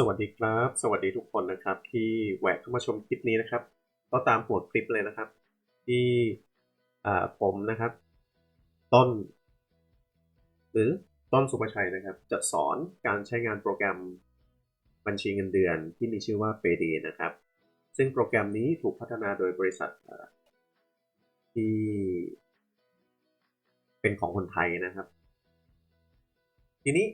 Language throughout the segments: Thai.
สวัสดีครับ สวัสดีทุกคนนะครับ ที่แหวกเข้ามาชมคลิปนี้นะครับ ก็ตามหัวคลิปเลยนะครับ ที่ผมนะครับ ต้น หรือต้นสุภชัยนะครับ จะสอนการใช้งานโปรแกรมบัญชีเงินเดือนที่มีชื่อว่า Payd นะครับ ซึ่งโปรแกรมนี้ถูกพัฒนาโดยบริษัทที่เป็นของคนไทยนะครับ ทีนี้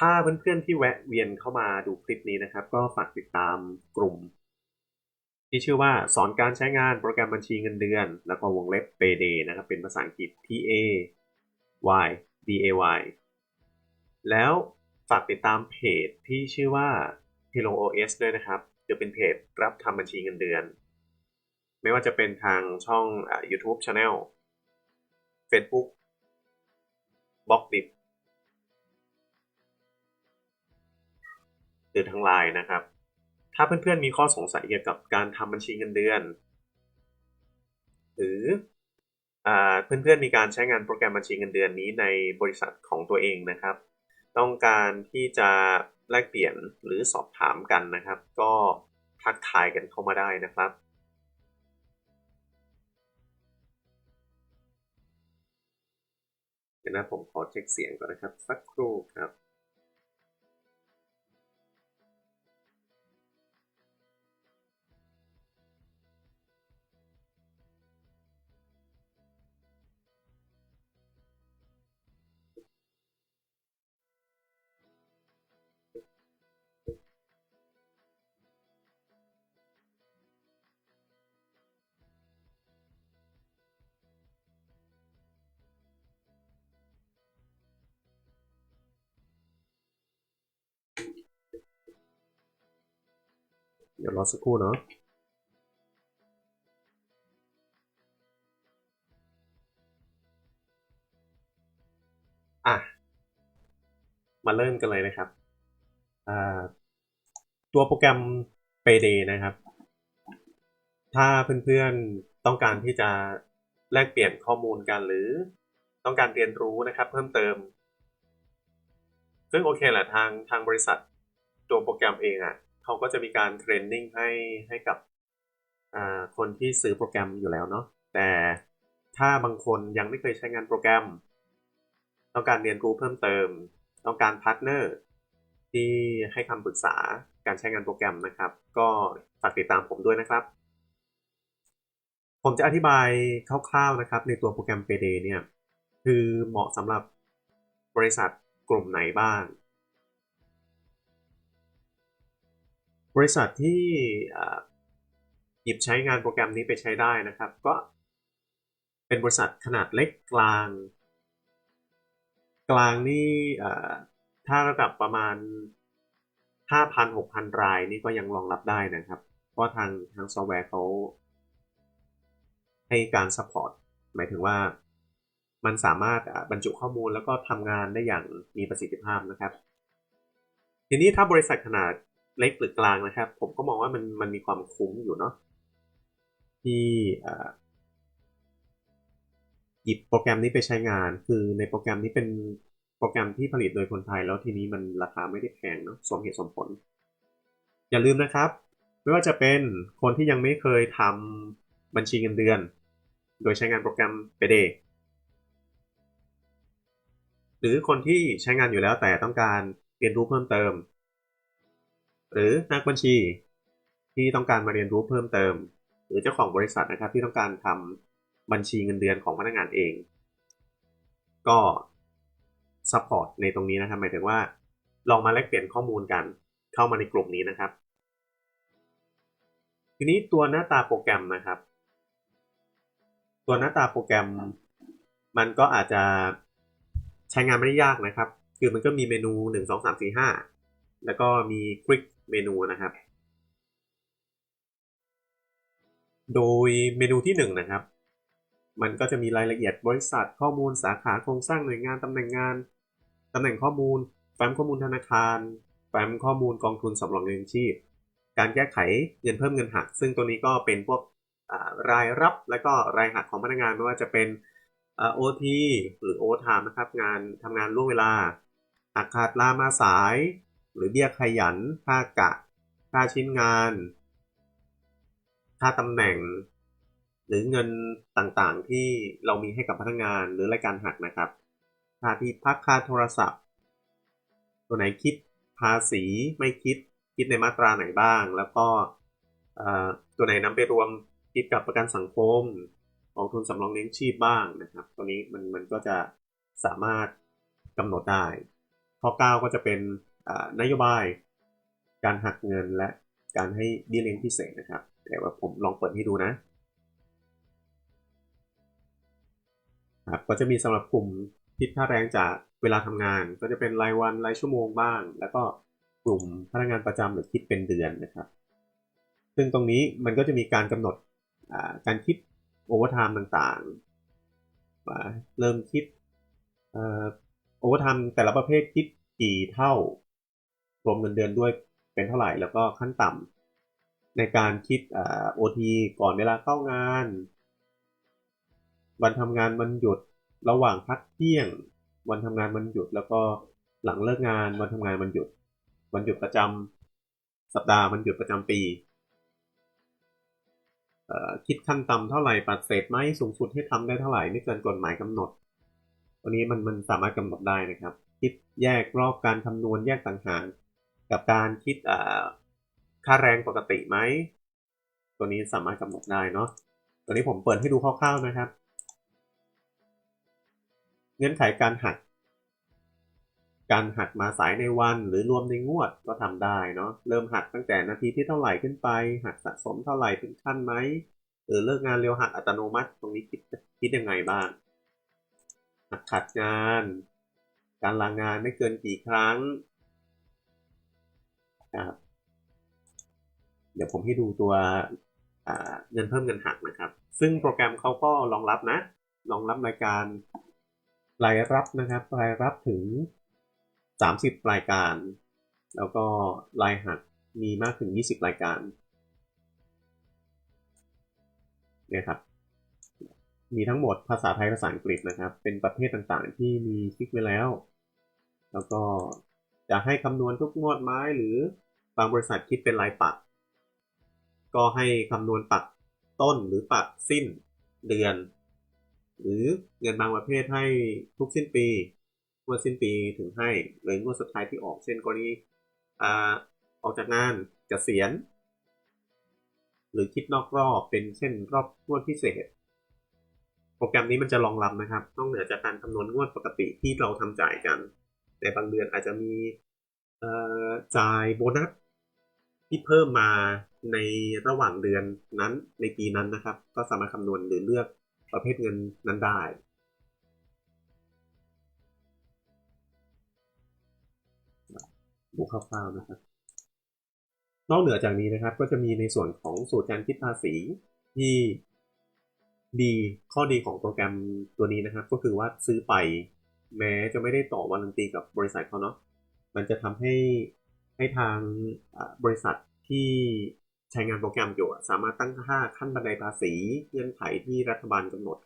ถ้าเพื่อนๆที่แวะเวียนเข้ามาดูคลิปนี้นะครับ ก็ฝากติดตามกลุ่ม ที่ชื่อว่าสอนการใช้งานโปรแกรมบัญชีเงินเดือน แล้วก็วงเล็บ Payday นะครับ เป็นภาษาอังกฤษ P A Y D A Y แล้วฝากติดตามเพจที่ชื่อว่า Hello OS ด้วยนะครับจะเป็นเพจรับทำบัญชีเงินเดือน ไม่ว่าจะเป็นทางช่อง YouTube Channel Facebook b l o g d i หรือทางไลน์นะครับ ถ้าเพื่อนๆมีข้อสงสัยเกี่ยวกับการทำบัญชีเงินเดือน หรือเพื่อนๆมีการใช้งานโปรแกรมบัญชีเงินเดือนนี้ในบริษัทของตัวเองนะครับ ต้องการที่จะแลกเปลี่ยนหรือสอบถามกันนะครับ ก็ทักทายกันเข้ามาได้นะครับเดี๋ยวนะผมขอเช็คเสียงก่อนนะครับ สักครู่ครับ เดี๋ยวรอสักครู่เนาะอะ มาเริ่มกันเลยนะครับ ตัวโปรแกรม Payday นะครับ ถ้าเพื่อนๆต้องการที่จะแลกเปลี่ยนข้อมูลกันหรือต้องการเรียนรู้นะครับ เพิ่มเติม ซึ่งโอเคแหละทางทางบริษัทตัวโปรแกรมเองอะ่ะ เขาก็จะมีการเทรนนิ่งให้ให้กับคนที่ซื้อโปรแกรมอยู่แล้วเนาะแต่ถ้าบางคนยังไม่เคยใช้งานโปรแกรม ต้องการเรียนรู้เพิ่มเติม ต้องการพาร์ทเนอร์ที่ให้คำปรึกษาการใช้งานโปรแกรมนะครับ ก็ฝากติดตามผมด้วยนะครับ ผมจะอธิบายคร่าวๆนะครับ ในตัวโปรแกรม Payday เนี่ย คือเหมาะสำหรับบริษัทกลุ่มไหนบ้าง ริษัทที่หยิบใช้งานโปรแกรมนี้ไปใช้ได้นะครับ ก็เป็นบริษัทขนาดเล็กกลาง กลางนี่ถ้าระดับประมาณ 5,000-6,000 รายนี่ก็ยังรองรับได้นะครับเพราะทางทางซอฟต์แวร์เขาให้การซัพพอร์ตหมายถึงว่ามันสามารถบรรจุข้อมูลแล้วก็ทำงานได้อย่างมีประสิทธิภาพนะครับ ทีนี้ถ้าบริษัทขนาด เล็กหรือกลางนะครับ ผมก็มองว่ามันมันมีความคุ้มอยู่เนาะที่หยิบโปรแกรมนี้ไปใช้งาน คือในโปรแกรมนี้เป็นโปรแกรมที่ผลิตโดยคนไทย แล้วทีนี้มันราคาไม่ได้แพงเนาะสมเหตุสมผล อย่าลืมนะครับ ไม่ว่าจะเป็นคนที่ยังไม่เคยทำบัญชีเงินเดือน โดยใช้งานโปรแกรม Payday หรือคนที่ใช้งานอยู่แล้วแต่ต้องการเรียนรู้เพิ่มเติม หรือนักบัญชีที่ต้องการมาเรียนรู้เพิ่มเติม หรือเจ้าของบริษัทนะครับที่ต้องการทำบัญชีเงินเดือนของพนักงานเอง ก็ซัพพอร์ตในตรงนี้นะครับหมายถึงว่า ลองมาแลกเปลี่ยนข้อมูลกันเข้ามาในกลุ่มนี้นะครับ ทีนี้ตัวหน้าตาโปรแกรมนะครับ ตัวหน้าตาโปรแกรม มันก็อาจจะใช้งานไม่ได้ยากนะครับ คือมันก็มีเมนูหนึ่งสองสามสี่ห้าแล้วก็มีคลิก เมนูนะครับ โดยเมนูที่หนึ่งนะครับ มันก็จะมีรายละเอียดบริษัทข้อมูลสาขาโครงสร้างหน่วยงานตำแหน่งงานตำแหน่งข้อมูลแฟ้มข้อมูลธนาคารแฟ้มข้อมูลกองทุนสำรองเงินชีพ การแก้ไขเงินเพิ่มเงินหัก ซึ่งตัวนี้ก็เป็นพวกรายรับและก็รายหักของพนักงานไม่ว่าจะเป็นโอทีหรือโอทามนะครับงานทำงานล่วงเวลาหักขาดลามาสาย หรือเบี้ยขยัน ค่ากะ ค่าชิ้นงาน ค่าตำแหน่ง หรือเงินต่างๆที่เรามีให้กับพนักงานหรือรายการหักนะครับ ค่าที่พักค่าโทรศัพท์ ตัวไหนคิดภาษีไม่คิดคิดในมาตราไหนบ้าง แล้วก็ตัวไหนนำไปรวมคิดกับประกันสังคมกองทุนสำรองเลี้ยงชีพบ้างนะครับ ตัวนี้มันมันก็จะสามารถกำหนดได้ข้อ 9 ก็จะเป็น นโยบาย การหักเงินและการให้เบี้ยเลี้ยงพิเศษนะครับแต่ว่าผมลองเปิดให้ดูนะครับก็จะมีสำหรับกลุ่มคิดค่าแรงจากเวลาทำงาน ก็จะเป็นรายวันรายชั่วโมงบ้าง แล้วก็กลุ่มพนักงานประจำหรือคิดเป็นเดือนนะครับ ซึ่งตรงนี้มันก็จะมีการกำหนดการคิดโอเวอร์ไทม์ต่างๆ เริ่มคิดโอเวอร์ไทม์แต่ละประเภทคิดกี่เท่า รวมเงินเดือนด้วยเป็นเท่าไหร่แล้วก็ขั้นต่ำในการคิดโอทีก่อนเวลาเข้างาน วันทำงานวันหยุดระหว่างพักเที่ยง วันทำงานวันหยุดแล้วก็หลังเลิกงานวันทำงานวันหยุด วันหยุดประจำสัปดาห์วันหยุดประจำปีคิดขั้นต่ำเท่าไหร่ปัดเศษไหมสูงสุดให้ทำได้เท่าไหร่ไม่เกินกฎหมายกำหนดตัวนี้มันมันสามารถกำหนดได้นะครับ คิดแยกรอบการคำนวณแยกต่างหาก กับการคิดค่าแรงปกติไหม ตัวนี้สามารถกำหนดได้เนาะ ตัวนี้ผมเปิดให้ดูคร่าวๆนะครับ เงื่อนไขการหัก การหักมาสายในวันหรือรวมในงวดก็ทำได้เนาะ เริ่มหักตั้งแต่นาทีที่เท่าไหร่ขึ้นไป หักสะสมเท่าไหร่เป็นขั้นไหมหรือเลิกงานเร็วหักอัตโนมัติ ตรงนี้คิดคิดยังไงบ้าง หักขัดงาน การลางงานไม่เกินกี่ครั้ง นะครับ เดี๋ยวผมให้ดูตัวเงินเพิ่มเงินหักนะครับ ซึ่งโปรแกรมเขาก็รองรับนะรองรับรายการรายรับนะครับรายรับถึง 30 รายการ แล้วก็รายหักมีมากถึง 20 รายการเนี่ยครับ มีทั้งหมดภาษาไทยภาษาอังกฤษนะครับ เป็นประเภทต่างๆ ที่มีฟิกไว้แล้ว แล้วก็ จะให้คำนวณทุกงวดไม้หรือบางบริษัทคิดเป็นรายปัก ก็ให้คำนวณปักต้นหรือปักสิ้นเดือน หรือเงินบางประเภทให้ทุกสิ้นปีงวดสิ้นปีถึงให้หรืองวดสุดท้ายที่ออกเช่นกรณีออกจากงานกเกษียณหรือคิดนอกรอบเป็นเช่นรอบงวดพิเศษ โปรแกรมนี้มันจะรองรับนะครับนอกเหนือจากการคำนวณงวดปกติที่เราทำจ่ายกัน ในบางเดือนอาจจะมีจ่ายโบนัสที่เพิ่มมาในระหว่างเดือนนั้นในปีนั้นนะครับ ก็สามารถคำนวณหรือเลือกประเภทเงินนั้นได้ ดูคร่าวๆนะครับ นอกเหนือจากนี้นะครับ ก็จะมีในส่วนของสูตรการคิดภาษีที่ดีข้อดีของโปรแกรมตัวนี้นะครับ ก็คือว่าซื้อไป แม้จะไม่ได้ต่อวารันตีกับบริษัทเขาเนาะมันจะทำให้ให้ทางบริษัทที่ใช้งานโปรแกรมอยู่สามารถตั้งค่าขั้นบันไดภาษีเงื่อนไขที่รัฐบาลกำหนด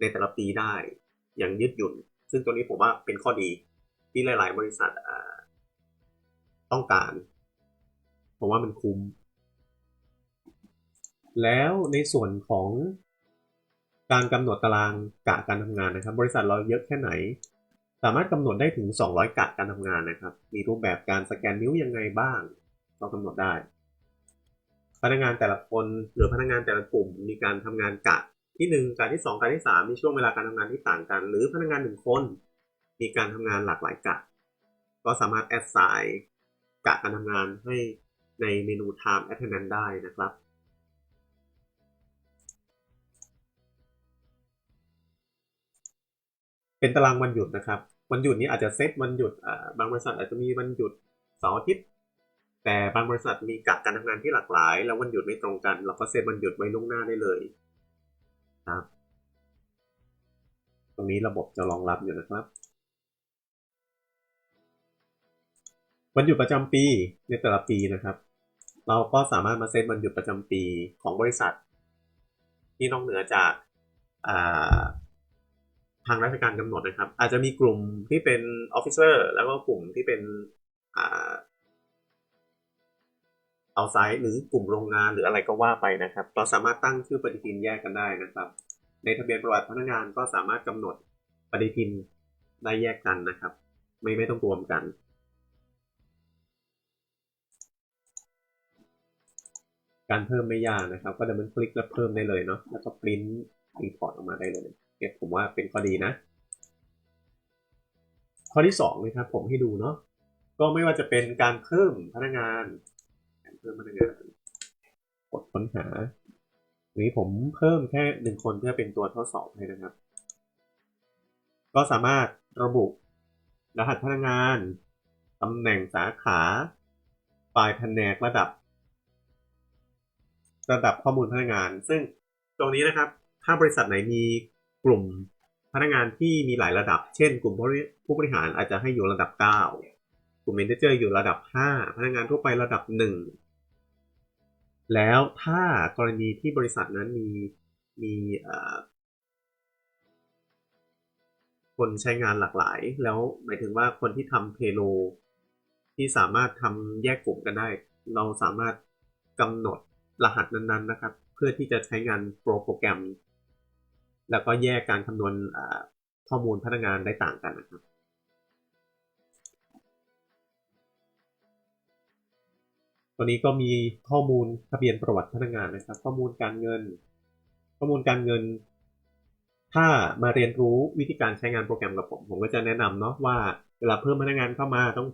ในแต่ละปีได้อย่างยืดหยุ่น ซึ่งตัวนี้ผมว่าเป็นข้อดีที่หลาย ๆ บริษัทต้องการผมว่ามันคุ้ม แล้วในส่วนของการกำหนดตารางกะการทำงานนะครับ บริษัทเราเยอะแค่ไหน สามารถกำหนดได้ถึง 200 กะการทำงานนะครับ มีรูปแบบการสแกนนิ้วยังไงบ้าง เรากำหนดได้ พนักงานแต่ละคนหรือพนักงานแต่ละกลุ่ม มีการทำงานกะที่ 1กะที่ 2กะที่ 3 มีช่วงเวลาการทำงานที่ต่างกัน หรือพนักงานหนึ่งคน มีการทำงานหลากหลายกะ ก็สามารถแอดไซน์กะการทำงานให้ในเมนู time attendance ได้นะครับเป็นตารางวันหยุดนะครับ วันหยุดนี้อาจจะเซตวันหยุดบางบริษัทอาจจะมีวันหยุดเสาร์อาทิตย์แต่บางบริษัทมีกะการทำงานที่หลากหลาย แล้ววันหยุดไม่ตรงกัน เราก็เซตวันหยุดไว้ล่วงหน้าได้เลยครับตรงนี้ระบบจะรองรับอยู่นะครับ วันหยุดประจำปีในแต่ละปีนะครับ เราก็สามารถมาเซตวันหยุดประจำปีของบริษัท ที่นอกเหนือจาก ทางราชการกำหนดนะครับ อาจจะมีกลุ่มที่เป็นออฟฟิเซอร์แล้วก็กลุ่มที่เป็นเอาไซต์หรือกลุ่มโรงงานหรืออะไรก็ว่าไปนะครับ เราสามารถตั้งชื่อปฏิทินแยกกันได้นะครับ ในทะเบียนประวัติพนักงานก็สามารถกำหนดปฏิทินได้แยกกันนะครับ ไม่ไม่ต้องรวมกัน การเพิ่มไม่ยากนะครับ ก็ดับเบิลคลิกแล้วเพิ่มได้เลยเนาะแล้วก็ปริ้นอินพอร์ตออกมาได้เลย ผมว่าเป็นข้อดีนะ ข้อที่สองนะครับผมให้ดูเนาะก็ไม่ว่าจะเป็นการเพิ่มพนักงานการเพิ่มพนักงานกดค้นหาหรือผมเพิ่มแค่หนึ่งคนเพื่อเป็นตัวทดสอบให้นะครับ ก็สามารถระบุรหัสพนักงานตำแหน่งสาขาฝ่ายแผนกระดับ ระดับข้อมูลพนักงาน ซึ่งตรงนี้นะครับ ถ้าบริษัทไหนมี กลุ่มพนักงานที่มีหลายระดับ เช่น กลุ่มผู้บริหารอาจจะให้อยู่ระดับ 9 กลุ่มเมนเจอร์อยู่ระดับ 5 พนักงานทั่วไประดับ 1 แล้วถ้ากรณีที่บริษัทนั้นมีมีคนใช้งานหลากหลาย แล้วหมายถึงว่าคนที่ทำเพโลที่สามารถทำแยกกลุ่มกันได้ เราสามารถกำหนดรหัสนั้นๆนะครับ เพื่อที่จะใช้งานโปรโปรแกรม แล้วก็แยกการคำนวณข้อมูลพนักงานได้ต่างกันนะครับ ตัวนี้ก็มีข้อมูลทะเบียนประวัติพนักงานนะครับ ข้อมูลการเงิน ข้อมูลการเงิน ถ้ามาเรียนรู้วิธีการใช้งานโปรแกรมกับผม ผมก็จะแนะนำเนาะว่าเวลาเพิ่มพนักงานเข้ามาต้อง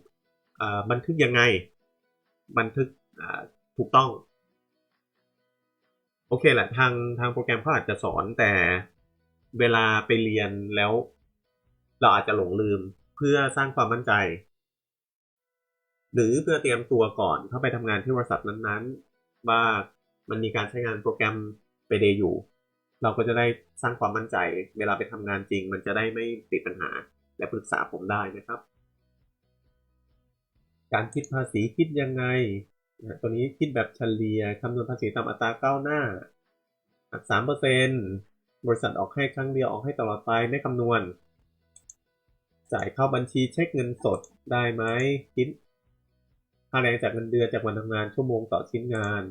อบันทึกยังไง บันทึกถูกต้อง โอเคแหละทางทางโปรแกรมเขาอาจจะสอนแต่ เวลาไปเรียนแล้ว เราอาจจะหลงลืมเพื่อสร้างความมั่นใจ หรือเพื่อเตรียมตัวก่อนเข้าไปทำงานที่บริษัทนั้นๆ ว่ามันมีการใช้งานโปรแกรมไปเดอยู่ เราก็จะได้สร้างความมั่นใจ เวลาไปทำงานจริง มันจะได้ไม่ติดปัญหาและปรึกษาผมได้นะครับ การคิดภาษีคิดยังไงตัวนี้คิดแบบเฉลี่ยคำนวณภาษีตามอัตราก้าวหน้าสามเปอร์เซ็นต์ บริษัทออกให้ครั้งเดียวออกให้ตลอดไปไม่คำนวณ จ่ายเข้าบัญชีเช็คเงินสดได้ไหมคิดค่าแรงจากเงินเดือนจากวันทำงานชั่วโมงต่อชิ้นงาน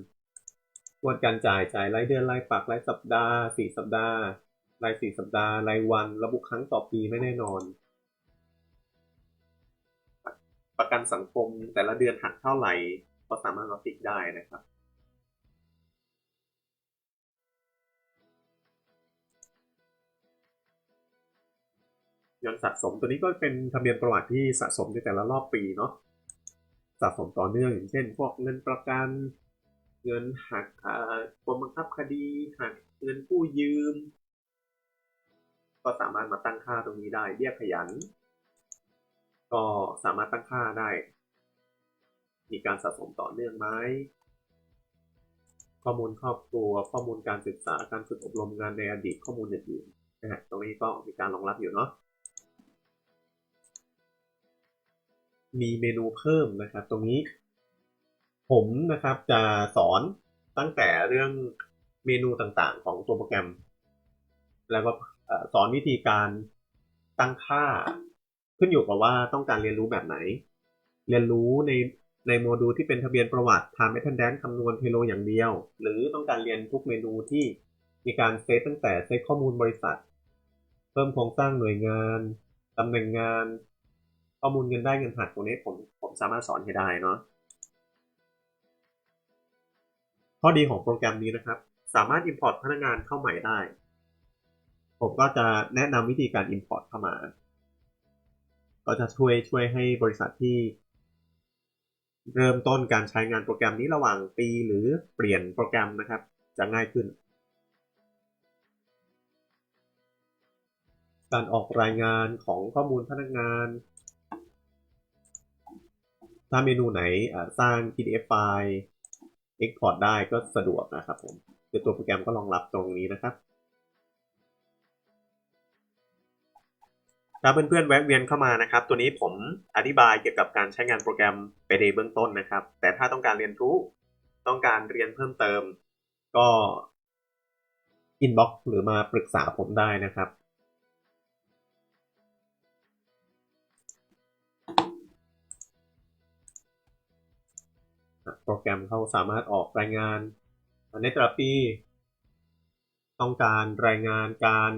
วันการจ่ายจ่ายรายเดือนรายปักรายสัปดาห์สี่สัปดาห์รายสี่สัปดาห์รายวัน ระบุครั้งต่อปีไม่แน่นอน ประกันสังคมแต่ละเดือนหักเท่าไหร่ก็สามารถเราติดได้นะครับ ย้อนสะสมตัวนี้ก็เป็นทะเบียนประวัติที่สะสมในแต่ละรอบปีเนาะสะสมต่อเนื่องอย่างเช่น พวกเงินประกันเงินหักกรมบังคับคดีหักเงินกู้ยืม ก็สามารถมาตั้งค่าตรงนี้ได้เบี้ยขยัน ก็สามารถตั้งค่าได้ มีการสะสมต่อเนื่องไหมข้อมูลครอบครัว ข้อมูลการศึกษาการฝึกอบรมงานในอดีตข้อมูลอื่นๆนะฮะตรงนี้ก็มีการรองรับอยู่เนาะ มีเมนูเพิ่มนะครับ ตรงนี้ ผมนะครับจะสอนตั้งแต่เรื่องเมนูต่างๆ ของตัวโปรแกรม แล้วก็สอนวิธีการตั้งค่า ขึ้นอยู่กับว่าต้องการเรียนรู้แบบไหน เรียนรู้ในในโมดูลที่เป็นทะเบียนประวัติทำให้ทันแดนคำนวณเทโลอย่างเดียว หรือต้องการเรียนทุกเมนูที่มีการเซตตั้งแต่เซตข้อมูลบริษัท เพิ่มโครงสร้างหน่วยงาน ตำแหน่งงาน ข้อมูลเงินได้เงินหักตรงนี้ผมผมสามารถสอนให้ได้เนาะข้อดีของโปรแกรมนี้นะครับ สามารถ Import พนักงานเข้าใหม่ได้ ผมก็จะแนะนำวิธีการ Import เข้ามา ก็จะช่วยช่วยให้บริษัทที่ เริ่มต้นการใช้งานโปรแกรมนี้ระหว่างปีหรือเปลี่ยนโปรแกรมนะครับ จะง่ายขึ้น การออกรายงานของข้อมูลพนักงาน ถ้าเมนูไหนสร้าง PDF ไฟล์ Export ได้ก็สะดวกนะครับผมคือตัวโปรแกรมก็รองรับตรงนี้นะครับ ถ้าเพื่อนๆแวะเวียนเข้ามานะครับ ตัวนี้ผมอธิบายเกี่ยวกับการใช้งานโปรแกรมไปในเบื้องต้นนะครับ แต่ถ้าต้องการเรียนรู้ต้องการเรียนเพิ่มเติม ก็อินบ็อกซ์หรือมาปรึกษาผมได้นะครับ โปรแกรมเขาสามารถออกรายงานในแต่ละปีต้องการรายงานการ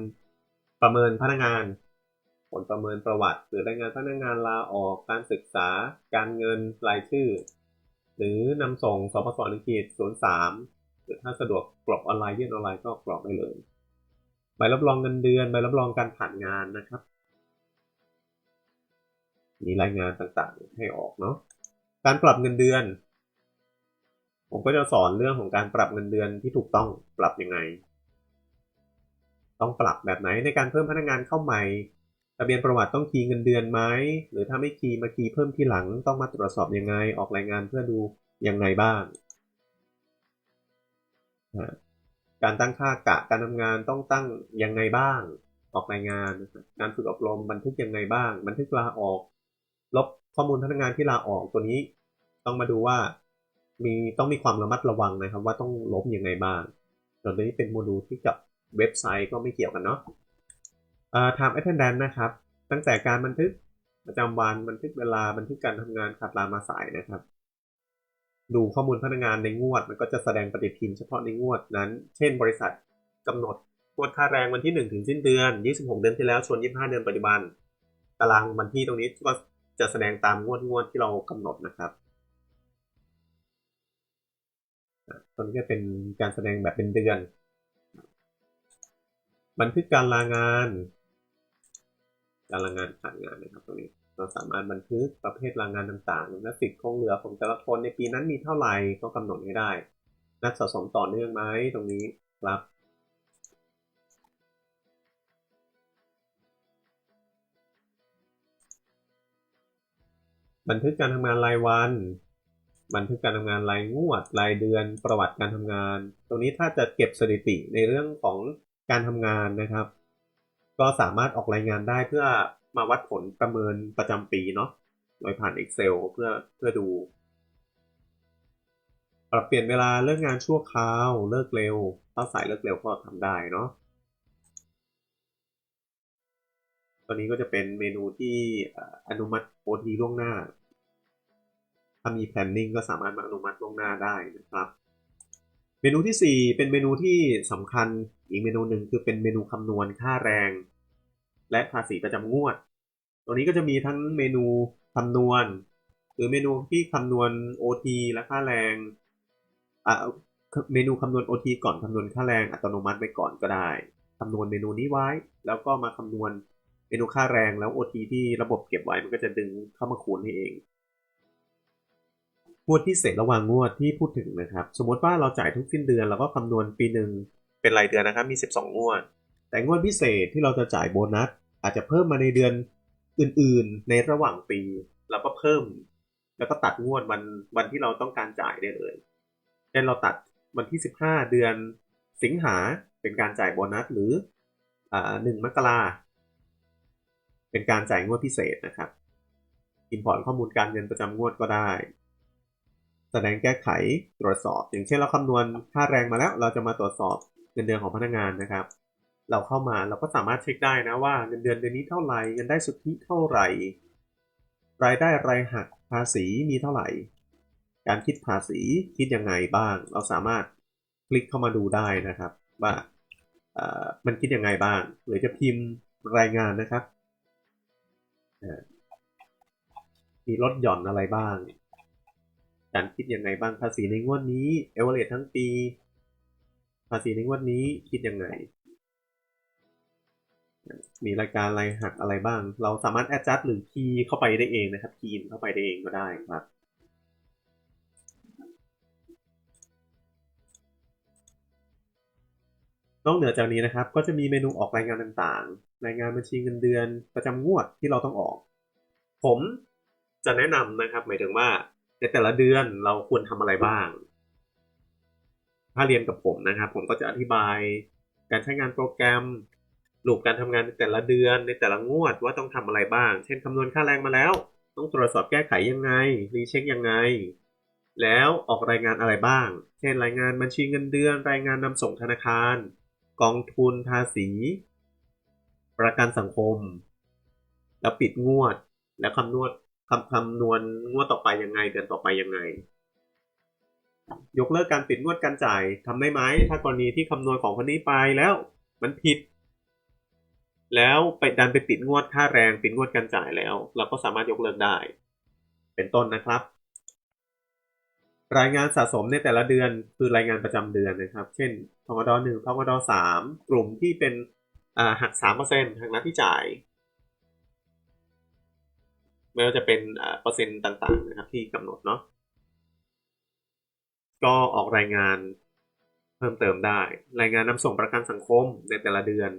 ประเมินพนักงาน ผลประเมินประวัติ หรือรายงานพนักงานลาออกการศึกษา การเงินรายชื่อ หรือนำส่งสปสนิกิจศูนย์สามหรือถ้าสะดวกกรอกออนไลน์ยื่นออนไลน์ก็กรอกได้เลยใบรับรองเงินเดือนใบรับรองการผ่านงานนะครับ มีรายงานต่างๆให้ออกเนาะการปรับเงินเดือน ผมก็จะสอนเรื่องของการปรับเงินเดือนที่ถูกต้องปรับยังไง ต้องปรับแบบไหนในการเพิ่มพนักงานเข้าใหม่ทะเบียนประวัติต้องคีย์เงินเดือนไหมหรือถ้าไม่คีย์มาคีย์เพิ่มที่หลังต้องมาตรวจสอบยังไง ออกรายงานเพื่อดูยังไงบ้าง การตั้งค่ากะการทำงานต้องตั้งยังไงบ้าง ออกรายงานการฝึกอบรมบันทึกยังไงบ้าง บันทึกลาออก ลบข้อมูลพนักงานที่ลาออกตัวนี้ ต้องมาดูว่า มีต้องมีความระมัดระวังนะครับ ว่าต้องลบยังไงบ้างส่วนตัวนี้เป็นโมดูลที่กับเว็บไซต์ก็ไม่เกี่ยวกันเนาะเอ่อ time attendance นะครับ ตั้งแต่การบันทึกประจำวันบันทึกเวลาบันทึกการทำงานขัดลามาสายนะครับ ดูข้อมูลพนักงานในงวด มันก็จะแสดงปฏิทินเฉพาะในงวดนั้น เช่น บริษัทกำหนดงวดค่าแรงวันที่ 1 ถึงสิ้นเดือน 26 เดือนที่แล้วชวน 25 เดือนปัจจุบัน ตารางวันที่ตรงนี้ก็จะแสดงตามงวดงวดที่เรากำหนดนะครับ ตรงนี้ก็เป็นการแสดงแบบเป็นเดือน บันทึกการลางาน การลางานผ่านงานนะครับตรงนี้เราสามารถบันทึกประเภทลางานต่างๆและสิทธิ์คงเหลือของแต่ละคนในปีนั้นมีเท่าไหร่ก็กำหนดให้ได้ นัดสะสมต่อเนื่องไหมตรงนี้ครับบันทึกการทำงานรายวัน บันทึกการทำงานรายงวดรายเดือนประวัติการทำงาน ตรงนี้ถ้าจะเก็บสถิติในเรื่องของการทำงานนะครับ ก็สามารถออกรายงานได้เพื่อมาวัดผลประเมินประจำปีเนาะโดยผ่าน Excel เพื่อเพื่อดู ปรับเปลี่ยนเวลาเลิกงานชั่วคราวเลิกเร็วถ้าสายเลิกเร็วก็ทำได้เนาะตัวนี้ก็จะเป็นเมนูที่อนุมัติโอทีล่วงหน้า ถ้ามี planning ก็สามารถมาอนุมัติล่วงหน้าได้นะครับ เมนูที่ 4 เป็นเมนูที่สำคัญอีกเมนูหนึ่งคือเป็นเมนูคำนวณค่าแรง และภาษีประจำงวดตัวนี้ก็จะมีทั้งเมนูคำนวณ หรือเมนูที่คำนวณ OT และค่าแรงอะเมนูคำนวณ OT ก่อนคำนวณค่าแรงอัตโนมัติไปก่อนก็ได้คำนวณเมนูนี้ไว้ แล้วก็มาคำนวณเมนูค่าแรงแล้ว OT ที่ระบบเก็บไว้มันก็จะดึงเข้ามาคูณให้เอง งวดที่เสร็จระหว่างงวดที่พูดถึงนะครับ สมมติว่าเราจ่ายทุกสิ้นเดือนเราก็คำนวณปีหนึ่งเป็นรายเดือนนะครับมี 12 งวด แต่งวดพิเศษที่เราจะจ่ายโบนัส อาจจะเพิ่มมาในเดือนอื่นๆ ในระหว่างปีเราก็เพิ่ม แล้วก็ตัดงวดวันวันที่เราต้องการจ่ายได้เลยเช่นเราตัดวันที่ 15 เดือนสิงหาเป็นการจ่ายโบนัสหรืออ่าหนึ่งมกราเป็นการจ่ายงวดพิเศษนะครับอินพอร์ตข้อมูลการเงินประจำงวดก็ได้ แสดงแก้ไขตรวจสอบ อย่างเช่นเราคำนวณค่าแรงมาแล้ว เราจะมาตรวจสอบเงินเดือนของพนักงานนะครับ เราเข้ามาเราก็สามารถเช็คได้นะว่าเงินเดือนเดือนนี้เท่าไหร่เงินได้สุทธิเท่าไหร่ รายได้รายหักภาษีมีเท่าไหร่ การคิดภาษีคิดยังไงบ้าง เราสามารถคลิกเข้ามาดูได้นะครับว่ามันคิดยังไงบ้าง หรือจะพิมพ์รายงานนะครับมีลดหย่อนอะไรบ้าง การคิดยังไงบ้างภาษีในงวดนี้เอเวอเรสทั้งปี ภาษีในงวดนี้คิดยังไง มีรายการอะไรหักอะไรบ้าง เราสามารถ adjust หรือคีย์เข้าไปได้เองนะครับคีย์เข้าไปได้เองก็ได้ครับนอกเหนือจากนี้นะครับ ก็จะมีเมนูออกรายงานต่างๆ รายงานบัญชีเงินเดือนประจำงวดที่เราต้องออก ผมจะแนะนำนะครับ หมายถึงว่า ในแต่ละเดือนเราควรทำอะไรบ้าง ถ้าเรียนกับผมนะครับผมก็จะอธิบาย การใช้งานโปรแกรมรูปการทำงานในแต่ละเดือนในแต่ละงวดว่าต้องทำอะไรบ้าง เช่นคำนวณค่าแรงมาแล้ว ต้องตรวจสอบแก้ไขยังไง รีเช็คยังไง แล้วออกรายงานอะไรบ้าง เช่นรายงานบัญชีเงินเดือน รายงานนำส่งธนาคาร กองทุนภาษี ประกันสังคม แล้วปิดงวด แล้วคำนวณ คำคำนวณงวดต่อไปยังไงเดือนต่อไปยังไง ยกเลิกการปิดงวดการจ่ายทำได้ไหมถ้ากรณีที่คำนวณของคนนี้ไปแล้วมันผิด แล้วไปดันไปปิดงวดค่าแรงปิดงวดการจ่ายแล้ว เราก็สามารถยกเลิกได้ เป็นต้นนะครับ รายงานสะสมในแต่ละเดือนคือรายงานประจำเดือนนะครับ เช่นทกดหนึ่งทกดสามกลุ่มที่เป็นหักสามเปอร์เซ็นต์หักน้าที่จ่าย ไม่ว่าจะเป็นเปอร์เซ็นต์ต่าง ๆ นะครับ ที่กำหนดเนาะก็ออกรายงานเพิ่มเติมได้ รายงานนำส่งประกันสังคมในแต่ละเดือน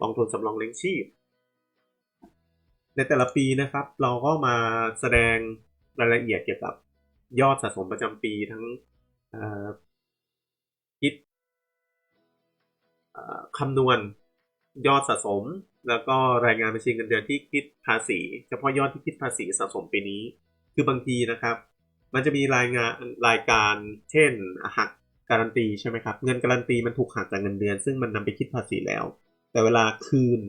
กองทุนสำรองเลี้ยงชีพ ในแต่ละปีนะครับ เราก็มาแสดงรายละเอียดเกี่ยวกับยอดสะสมประจำปีทั้งคิดคำนวณ ยอดสะสม แล้วก็รายงานบัญชีเงินเดือนที่คิดภาษี เฉพาะยอดที่คิดภาษีสะสมปีนี้ คือบางทีนะครับ มันจะมีรายงานรายการเช่นหักการันตีใช่ไหมครับ เงินการันตีมันถูกหักจากเงินเดือน ซึ่งมันนำไปคิดภาษีแล้ว แต่เวลาคืน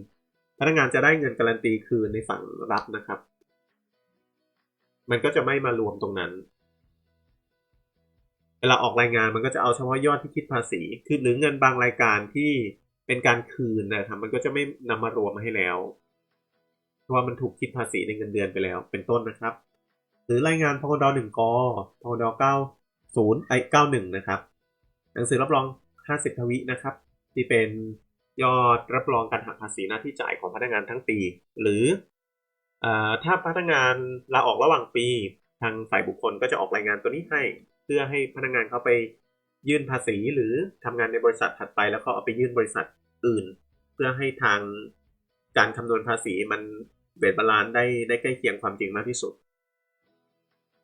พนักงานจะได้เงินการันตีคืนในฝั่งรับนะครับ มันก็จะไม่มารวมตรงนั้น เวลาออกรายงานมันก็จะเอาเฉพาะยอดที่คิดภาษี คือหรือเงินบางรายการที่ เป็นการคืนนะครับ มันก็จะไม่นำมารวมมาให้แล้วเพราะว่ามันถูกคิดภาษีในเงินเดือนไปแล้ว เป็นต้นนะครับ หรือรายงานพกดหนึ่งกพกดเก้าศูนย์ไอเก้าหนึ่งนะครับ หนังสือรับรองห้าสิบทวินะครับ ที่เป็นยอดรับรองการหักภาษีหน้าที่จ่ายของพนักงานทั้งปี หรืออถ้าพนักงานลาออกระหว่างปี ทางฝ่ายบุคคลก็จะออกรายงานตัวนี้ให้ เพื่อให้พนักงานเขาไป ยื่นภาษีหรือทำงานในบริษัทถัดไปแล้วก็เอาไปยื่นบริษัทอื่น เพื่อให้ทางการคำนวณภาษีมันเบสบาลานได้ได้ใกล้เคียงความจริงมากที่สุด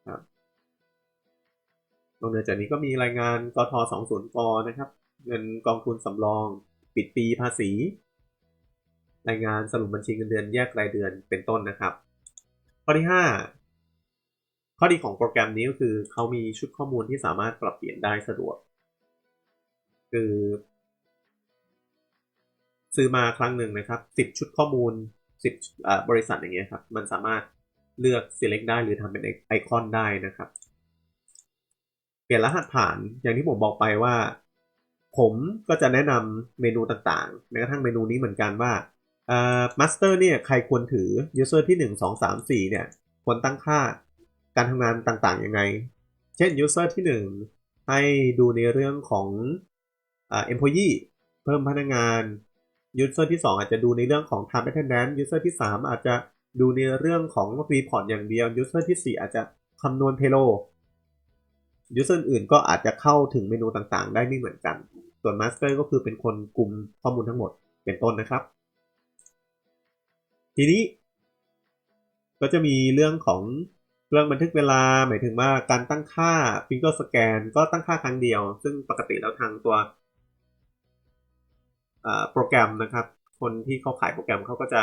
ครับนอกจากนี้ก็มีรายงานกท20กนะครับ เงินกองทุนสำรอง ปิดปีภาษี รายงานสรุปบัญชีเงินเดือนแยกรายเดือนเป็นต้นนะครับ ข้อที่ 5 ข้อดีของโปรแกรมนี้ก็คือเขามีชุดข้อมูลที่สามารถปรับเปลี่ยนได้สะดวก คือ ซื้อมาครั้งหนึ่งนะครับสิบชุดข้อมูลสิบบริษัทอย่างเงี้ยครับ มันสามารถเลือก select ได้หรือทำเป็นไอคอนได้นะครับ เปลี่ยนรหัสผ่านอย่างที่ผมบอกไปว่า ผมก็จะแนะนำเมนูต่างๆแม้กระทั่งเมนูนี้เหมือนกันว่าเอ่ามาสเตอร์เนี่ยใครควรถือ user ที่ 1 2 3 4 เนี่ย ควรตั้งค่าการทำงานต่างๆยังไง เช่น user ที่ 1 ให้ดูในเรื่องของ employee เพิ่มพนักงาน user ที่ 2 อาจจะดูในเรื่องของ time attendance user ที่ 3 อาจจะดูในเรื่องของ report อย่างเดียว user ที่ 4 อาจจะคำนวณ payroll user อื่นก็อาจจะเข้าถึงเมนูต่างๆ ได้ไม่เหมือนกัน ส่วน master ก็คือเป็นคนกลุ่มข้อมูลทั้งหมดเป็นต้นนะครับ ทีนี้ ก็จะมีเรื่องของเรื่องบันทึกเวลาหมายถึงว่าการตั้งค่า finger scan ก็ตั้งค่าครั้งเดียว ซึ่งปกติแล้วทางตัว โปรแกรมนะครับ คนที่เขาขายโปรแกรมเขาก็จะ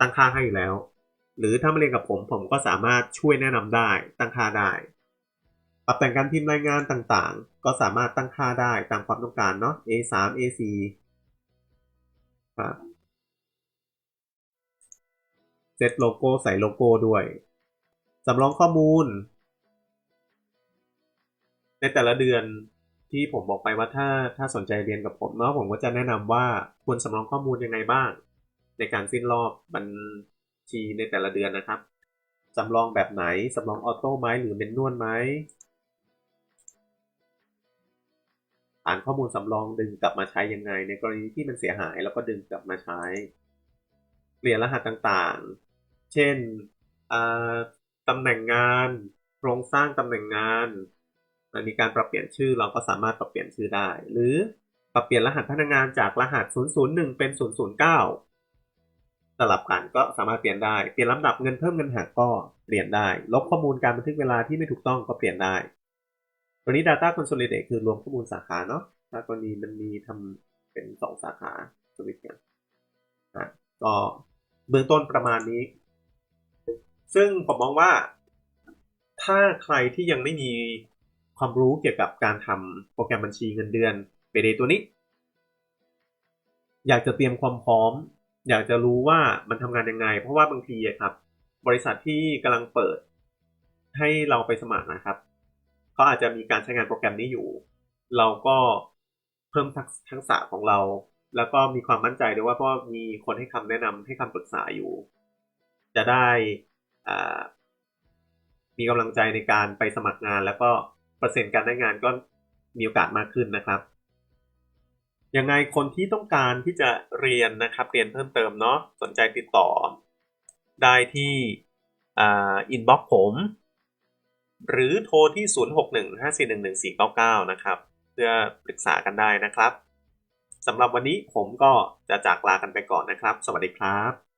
ตั้งค่าให้อยู่แล้ว หรือถ้ามาเรียนกับผมผมก็สามารถช่วยแนะนำได้ ตั้งค่าได้ ปรับแต่งการพิมพ์รายงานต่างๆ ก็สามารถตั้งค่าได้ตามความต้องการเนาะ A3 A4 ครับเซตโลโก้ใส่โลโก้ด้วยสำรองข้อมูล ในแต่ละเดือน ที่ผมบอกไปว่าถ้าถ้าสนใจเรียนกับผมเนาะผมก็จะแนะนำว่าควรสำรองข้อมูลยังไงบ้าง ในการสิ้นรอบบัญชีในแต่ละเดือนนะครับสำรองแบบไหนสำรองออโต้ไหมหรือเป็นนวลไหมอ่านข้อมูลสำรองดึงกลับมาใช้ยังไง ในกรณีที่มันเสียหายแล้วก็ดึงกลับมาใช้ เปลี่ยนรหัสต่างๆ เช่นตำแหน่งงาน โครงสร้างตำแหน่งงาน มันมีการปรับเปลี่ยนชื่อเราก็สามารถปรับเปลี่ยนชื่อได้ หรือปรับเปลี่ยนรหัสพนักงานจากรหัส 001 เป็น 009 สลับกันก็สามารถเปลี่ยนได้ เปลี่ยนลำดับเงินเพิ่มเงินหักก็เปลี่ยนได้ ลบข้อมูลการบันทึกเวลาที่ไม่ถูกต้องก็เปลี่ยนได้ ตัวนี้ Data Consolidate คือรวมข้อมูลสาขาเนาะถ้ากรณีมันมีทำเป็นสองสาขาสวิตกันนะก็เบื้องต้นประมาณนี้ ซึ่งผมมองว่า ถ้าใครที่ยังไม่มี ความรู้เกี่ยวกับการทำโปรแกรมบัญชีเงินเดือนเปเดตัวนี้ อยากจะเตรียมความพร้อม อยากจะรู้ว่ามันทำงานยังไง เพราะว่าบางทีครับ บริษัทที่กำลังเปิด ให้เราไปสมัครนะครับเขาอาจจะมีการใช้งานโปรแกรมนี้อยู่ เราก็เพิ่มทักษะของเรา แล้วก็มีความมั่นใจด้วยว่าเพราะมีคนให้คำแนะนำให้คำปรึกษาอยู่ จะได้มีกำลังใจในการไปสมัครงานแล้วก็ ปอร์เซ็นต์การได้งานก็มีโอกาสมากขึ้นนะครับ ยังไงคนที่ต้องการที่จะเรียนนะครับเรียนเพิ่มเติมเนาะสนใจติดต่อ ได้ที่อินบ็อกผม หรือโทรที่ 0615411499 นะครับ เพื่อปรึกษากันได้นะครับสำหรับวันนี้ผมก็จะจากลากันไปก่อนนะครับ สวัสดีครับ